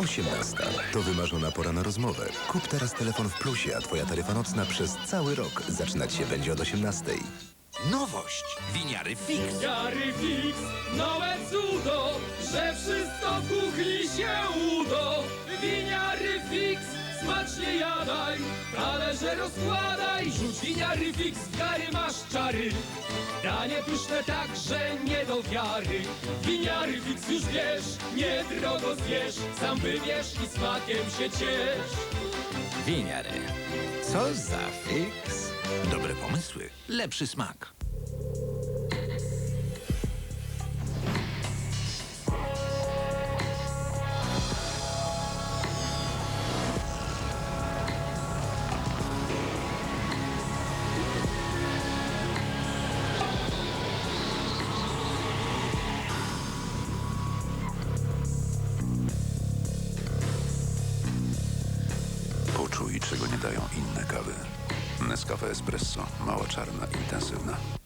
18. To wymarzona pora na rozmowę. Kup teraz telefon w plusie, a twoja taryfa nocna przez cały rok zaczynać się będzie od 18. Nowość! Winiary Fix! Jary fix, smacznie jadaj, talerze rozkładaj. Rzuć winiary fix, gary masz czary. Danie pyszne tak, że nie do wiary. Winiary fix już wiesz, niedrogo zjesz. Sam wybierz i smakiem się ciesz. Winiary. Co za Fix? Dobre pomysły, lepszy smak. Poczuj, czego nie dają inne kawy. Nescafe Espresso. Mała czarna, intensywna.